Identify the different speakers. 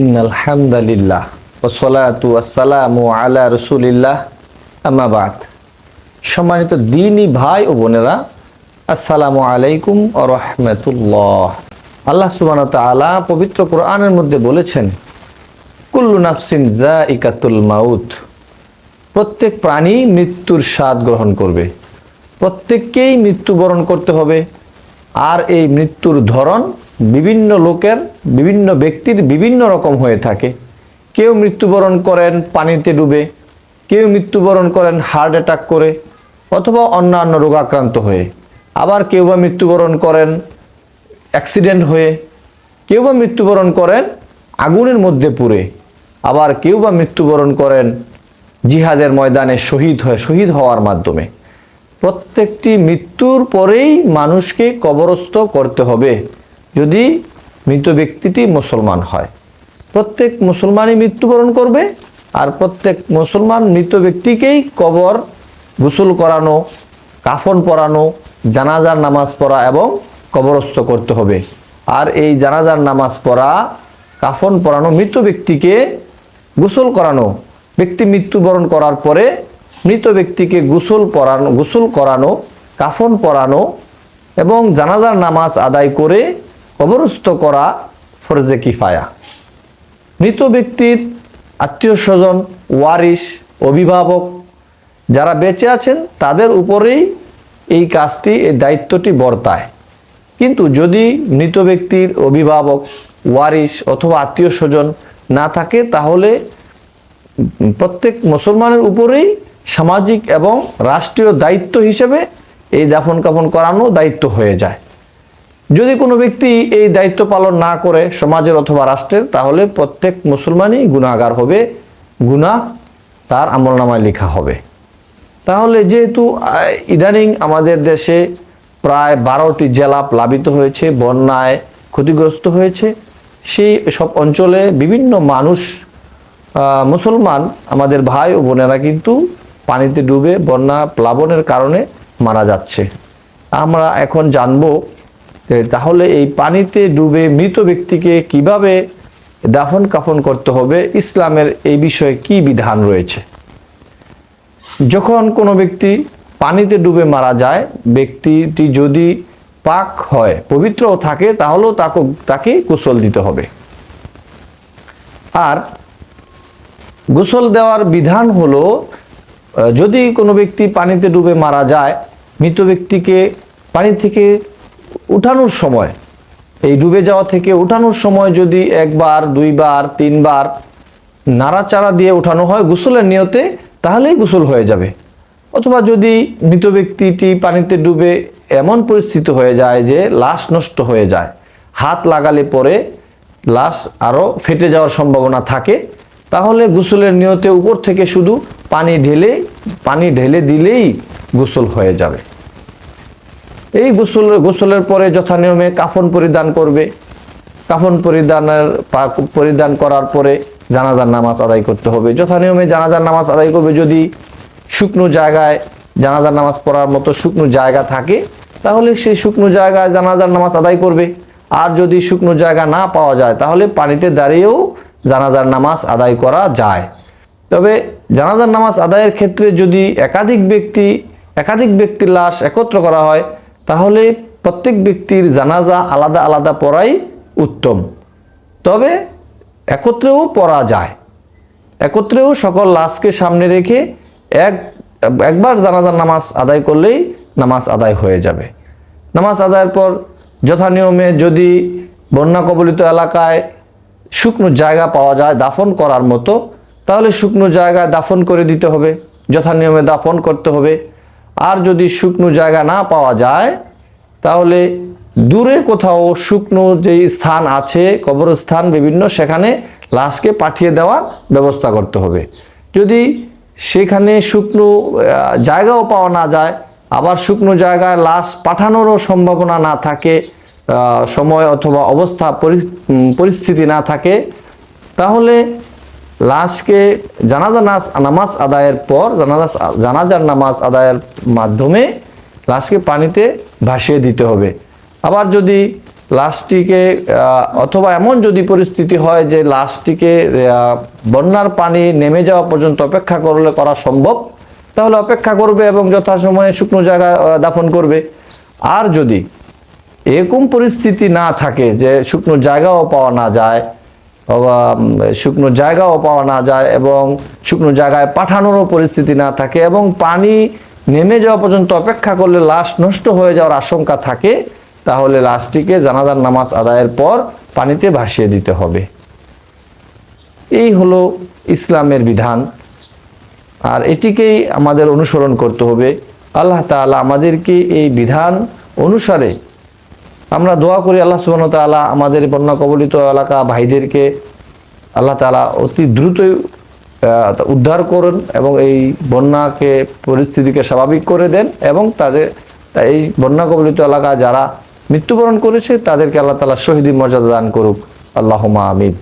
Speaker 1: ইন্নাল হামদালিল্লাহ ওসলাতু আসসালামু আলা রসুলিল্লাহ। আমাবাদ সম্মানিত দিনই ভাই ও বোনেরা, আসসালামু আলাইকুম ও রহমতুল্লাহ। আল্লাহ সুবান তালা পবিত্র কোরআনের মধ্যে বলেছেন, কুল্লু নাফসিন জা ইকাতুল মাউত। প্রত্যেক প্রাণী মৃত্যুর স্বাদ গ্রহণ করবে। প্রত্যেককেই মৃত্যুবরণ করতে হবে। আর এই মৃত্যুর ধরন বিভিন্ন লোকের, বিভিন্ন ব্যক্তির বিভিন্ন রকম হয়ে থাকে। কেউ মৃত্যুবরণ করেন, পানিতে ডুবে। কেউ মৃত্যুবরণ করেন, হার্ট অ্যাটাক করে অথবা অন্যান্য রোগাক্রান্ত হয়ে। আবার কেউ বা মৃত্যুবরণ করেন, অ্যাক্সিডেন্ট হয়ে। কেউ বা মৃত্যুবরণ করেন, আগুনের মধ্যে পুড়ে। আবার কেউ বা মৃত্যুবরণ করেন, জিহাদের ময়দানে শহীদ হয়ে, শহীদ হওয়ার মাধ্যমে। প্রত্যেকটি মৃত্যুর পরেই মানুষকে কবরস্থ করতে হবে, যদি মৃত ব্যক্তিটি মুসলমান হয়। প্রত্যেক মুসলমানই মৃত্যুবরণ করবে, আর প্রত্যেক মুসলমান মৃত ব্যক্তিকেই কবর গোসল করানো, কাফন পরানো, জানাজার নামাজ পড়া এবং কবরস্থ করতে হবে। আর এই জানাজার নামাজ পড়া, কাফন পরানো মৃত ব্যক্তিকে গোসল করানো, ব্যক্তি মৃত্যুবরণ করার পরে মৃত ব্যক্তিকে গোসল পরানো, গোসল করানো, কাফন পরানো এবং জানাজার নামাজ আদায় করে কবরস্থ করা ফরজে কিফায়া। মৃত ব্যক্তির আত্মীয় স্বজন, ওয়ারিশ, অভিভাবক যারা বেঁচে আছেন তাদের উপরেই এই কাজটি, এই দায়িত্বটি বর্তায়। কিন্তু যদি মৃত ব্যক্তির অভিভাবক, ওয়ারিশ অথবা আত্মীয় স্বজন না থাকে তাহলে প্রত্যেক মুসলমানের উপরেই সামাজিক এবং রাষ্ট্রীয় দায়িত্ব হিসেবে এই দাফন কাফন করানো দায়িত্ব হয়ে যায়। যদি কোনো ব্যক্তি এই দায়িত্ব পালন না করে সমাজের অথবা রাষ্ট্রের, তাহলে প্রত্যেক মুসলমানই গুণাগার হবে। গুণা তার আমলনামায় লেখা হবে। তাহলে যেহেতু ইদানিং আমাদের দেশে প্রায় বারোটি জেলা প্লাবিত হয়েছে, বন্যায় ক্ষতিগ্রস্ত হয়েছে। সেই সব অঞ্চলে বিভিন্ন মানুষ মুসলমান, আমাদের ভাই ও বোনেরা কিন্তু পানিতে ডুবে বন্যা প্লাবনের কারণে মারা যাচ্ছে। আমরা এখন জানব তাহলে এই পানিতে ডুবে মৃত ব্যক্তিকে কীভাবে দাফন কাফন করতে হবে, ইসলামের এই বিষয়ে কি বিধান রয়েছে? যখন কোনো ব্যক্তি পানিতে ডুবে মারা যায়, ব্যক্তিটি যদি পাক হয় পবিত্র থাকে, তাহলেও তাকে তাকে গোসল দিতে হবে। আর গোসল দেওয়ার বিধান হলো যদি কোনো ব্যক্তি পানিতে ডুবে মারা যায়, মৃত ব্যক্তিকে পানি থেকে উঠানোর সময়, এই ডুবে যাওয়া থেকে উঠানোর সময় যদি একবার, দুইবার, তিনবার নাড়াচাড়া দিয়ে উঠানো হয় গোসলের নিয়তে, তাহলেই গোসল হয়ে যাবে। অথবা যদি মৃত ব্যক্তিটি পানিতে ডুবে এমন পরিস্থিতি হয়ে যায় যে লাশ নষ্ট হয়ে যায়, হাত লাগালে পরে লাশ আরও ফেটে যাওয়ার সম্ভাবনা থাকে, তাহলে গোসলের নিয়তে উপর থেকে শুধু পানি ঢেলে পানি ঢেলে দিলেই গোসল হয়ে যাবে। এই গোসল, গোসলের পরে যথানিয়মে কাফন পরিধান করবে। কাফন পরিধানের পরিধান করার পরে জানাজার নামাজ আদায় করতে হবে। যথানিয়মে জানাজার নামাজ আদায় করবে যদি শুকনো জায়গায় জানাজার নামাজ পড়ার মতো শুকনো জায়গা থাকে, তাহলে সেই শুকনো জায়গায় জানাজার নামাজ আদায় করবে। আর যদি শুকনো জায়গা না পাওয়া যায়, তাহলে পানিতে দাঁড়িয়েও জানাজার নামাজ আদায় করা যায়। তবে জানাজার নামাজ আদায়ের ক্ষেত্রে যদি একাধিক ব্যক্তি, একাধিক ব্যক্তির লাশ একত্র করা হয়, তাহলে প্রত্যেক ব্যক্তির জানাজা আলাদা আলাদা পড়াই উত্তম। তবে একত্রেও পড়া যায়। একত্রেও সকল লাশকে সামনে রেখে এক, একবার জানাজার নামাজ আদায় করলেই নামাজ আদায় হয়ে যাবে। নামাজ আদায়ের পর যথানিয়মে যদি বন্যা কবলিত এলাকায় শুকনো জায়গা পাওয়া যায় দাফন করার মতো তাহলে শুকনো জায়গায় দাফন করে দিতে হবে, যথানিয়মে দাফন করতে হবে। আর যদি শুকনো জায়গা না পাওয়া যায়, তাহলে দূরে কোথাও শুকনো যে স্থান আছে, কবরস্থান বিভিন্ন, সেখানে লাশকে পাঠিয়ে দেওয়ার ব্যবস্থা করতে হবে। যদি সেখানে শুকনো জায়গাও পাওয়া না যায়, আবার শুকনো জায়গায় লাশ পাঠানোরও সম্ভাবনা না থাকে সময় অথবা অবস্থা পরিস্থিতি না থাকে, তাহলে লাশকে জানাজা নামাজ আদায়ের পর জানাজা জানাজার নামাজ আদায়ের মাধ্যমে লাশকে পানিতে ভাসিয়ে দিতে হবে। আবার যদি লাশটিকে অথবা এমন যদি পরিস্থিতি হয় যে লাশটিকে বন্যার পানি নেমে যাওয়া পর্যন্ত অপেক্ষা করলে করা সম্ভব তাহলে অপেক্ষা করবে এবং যথাসময়ে শুকনো জায়গায় আহ, দাফন করবে। আর যদি এরকম পরিস্থিতি না থাকে যে শুকনো জায়গাও পাওয়া না যায় শুকনো জায়গাও পাওয়া না যায় এবং শুকনো জায়গায় পাঠানোরও পরিস্থিতি না থাকে এবং পানি নেমে যাওয়া পর্যন্ত অপেক্ষা করলে লাশ নষ্ট হয়ে যাওয়ার আশঙ্কা থাকে, তাহলে লাশটিকে জানাজার নামাজ আদায়ের পর পানিতে ভাসিয়ে দিতে হবে। এই হলো ইসলামের বিধান। আর এটিকেই আমাদের অনুসরণ করতে হবে। আল্লাহ তাআলা আমাদেরকে এই বিধান অনুসারে আমরা দোয়া করি আল্লাহ সুবাহ তালা আমাদের বন্যা কবলিত এলাকা ভাইদেরকে আল্লাহ তালা অতি দ্রুত উদ্ধার করুন এবং এই বন্যাকে, পরিস্থিতিকে স্বাভাবিক করে দেন এবং তাদের, এই বন্যা কবলিত এলাকা যারা মৃত্যুবরণ করেছে তাদেরকে আল্লাহ তালা শহীদি মর্যাদা দান করুক। আল্লাহ আমিন।